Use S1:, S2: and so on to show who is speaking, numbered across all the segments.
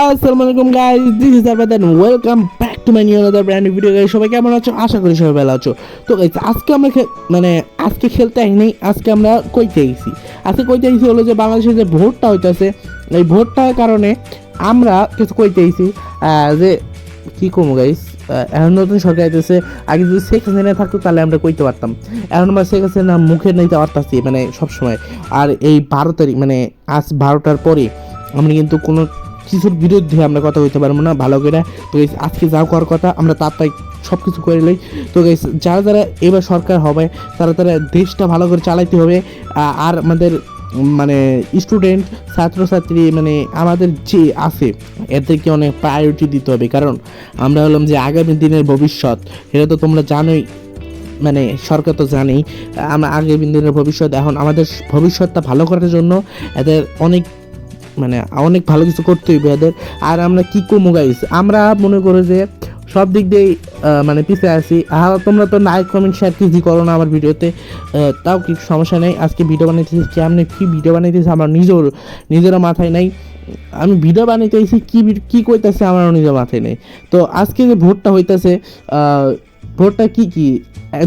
S1: আসসালামু আলাইকুম guys this is Arbad and welcome back to my new another brand video guys সবাই কেমন আছো? আশা করি সবাই ভালো আছো। তো গাইস আজকে আমরা মানে আজকে খেলতে আসিনি আজকে আমরা কইতে আইছি আজকে কইতে আইছি হলো যে, বাংলাদেশের যে ভোটটা হইতাছে, এই ভোটটার কারণে আমরা কিছু কইতে আইছি যে, কি করব গাইস এখন নতুন সরকার আইতেছে, আগে যদি শেখ হাসিনা থাকতো, তাহলে আমরা কইতে পারতাম। এখন আমরা শেখ হাসিনা মুখে নিতে পারতাছি মানে সবসময়। আর এই বারো তারিখ মানে আজ বারোটার পরে আমরা কিন্তু কোনো কিছুর বিরুদ্ধে আমরা কথা কইতে পারব না ভালো করে। তো guys, আজকে যা করার কথা আমরা তাড়াতাড়ি সব কিছু করে লই। তো গাইস যারা যারা এবার সরকার হবে তারা তারা দেশটা ভালো করে চালাইতে হবে। আর আমাদের মানে স্টুডেন্ট ছাত্রছাত্রী মানে আমাদের যে আছে এদেরকে অনেক প্রায়োরিটি দিতে হবে। কারণ আমরা হলাম যে আগামী দিনের ভবিষ্যৎ এটা তো তোমরা জানোই। মানে সরকার তো জানেই। আমরা আগামী দিনের ভবিষ্যৎ এখন আমাদের ভবিষ্যৎটা ভালো করার জন্য এদের অনেক মানে অনেক ভালো কিছু করতে হইবে এদের আর আমরা কি কমু গাইস আমরা মনে করো যে সব দিক দিয়েই মানে পিছিয়ে আছি। আর তোমরা তো লাইক কমেন্ট শেয়ার কিছু করো না আমার ভিডিওতে। তাও কি সমস্যা নেই। আজকে ভিডিও বানাইতেছি কেমনে কি ভিডিও বানাইতেছি আমার নিজের, নিজেরও মাথায় নাই। আমি ভিডিও বানাইতে আইছি কি কি কইতাছে আমারও নিজের মাথায় নেই। তো আজকে যে ভোটটা হইতাছে ভোটটা কি কি?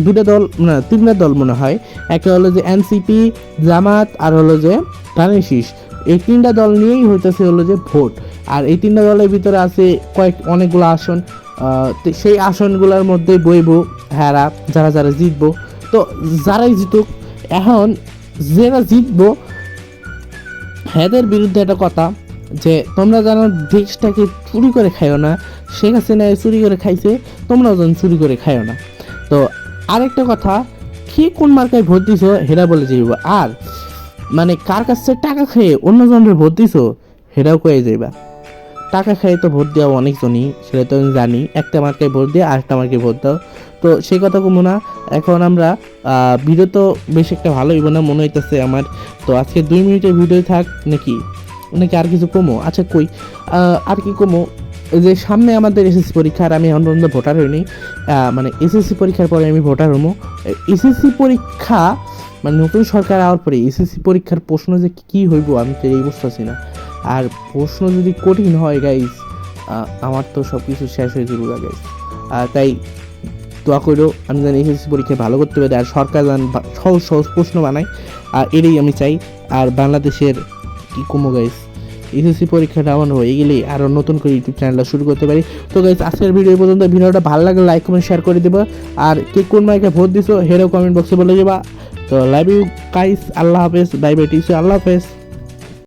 S1: দুটা দল, না, তিনটা দল মনে হয়। একটা হলো যে এনসিপি জামাত, আর হলো যে ধানের এই তিনটা দল নিয়েই হইতেছে হলো যে ভোট। আর এই তিনটা দলের ভিতরে আছে কয়েক অনেকগুলো আসন। সেই আসনগুলোর মধ্যে বইব হ্যারা যারা যারা জিতবো। তো যারাই জিতুক, এখন যারা জিতবো এদের বিরুদ্ধে একটা কথা যে, তোমরা যেন দেশটাকে চুরি করে খাইও না, শেখ হাসিনা চুরি করে খাইছে, তোমরাও যেন চুরি করে খাইও না। তো আরেকটা কথা, কে কোন মার্কায় ভোট দিছো, হেরা বলে যাইব আর মানে কার কাছ টাকা খেয়ে অন্যজনের ভোট দিছো? সেটাও কয়ে যাইবা। টাকা খেয়ে তো ভোট দেওয়া অনেকজনই সেটা তো আমি জানি। একটা মার্কে ভোট দিয়ে আরেকটা মার্কায় ভোট দাও। তো সেই কথা কমো না এখন আমরা আহ, ভিডিও তো বেশ একটা ভালো হইব না মনে হইতেছে আমার। তো আজকে দুই মিনিটের ভিডিও থাক নাকি? নাকি আর কিছু কমো? আচ্ছা কই আর কি কমো? যে সামনে আমাদের এসএসসি পরীক্ষা আর আমি এখন পর্যন্ত ভোটার হইনি। মানে এসএসসি পরীক্ষার পরে আমি ভোটার হব এসএসসি পরীক্ষা মানে নতুন সরকার আওয়ার পরে এসএসসি পরীক্ষার প্রশ্ন যে কি হইব আমি তো এই বুঝতেছি না। আর প্রশ্ন যদি কঠিন হয় গাইস আমার তো সব কিছু শেষ হয়ে যাবে গাইস তাই দোয়া করো আমি জানি এসএসসি পরীক্ষায় ভালো করতে পারি আর সরকার যেন সহজ সহজ প্রশ্ন বানায়, আর এটাই আমি চাই। আর বাংলাদেশের কি কমো গাইস এসএসসি পরীক্ষাটা আমার হয়ে গেলেই আরও নতুন করে ইউটিউব চ্যানেলটা শুরু করতে পারি। তো গাইজ আজকের ভিডিও পর্যন্ত। ভিডিওটা ভালো লাগলে লাইক কমেন্ট শেয়ার করে দেবো। আর কে কোন মাইকে ভোট দিছো হেরেও কমেন্ট বক্সে বলে যাবা তো লাভ ইউ আল্লাহ হাফেজ বাই বাই টিসু আল্লাহ হাফেজ।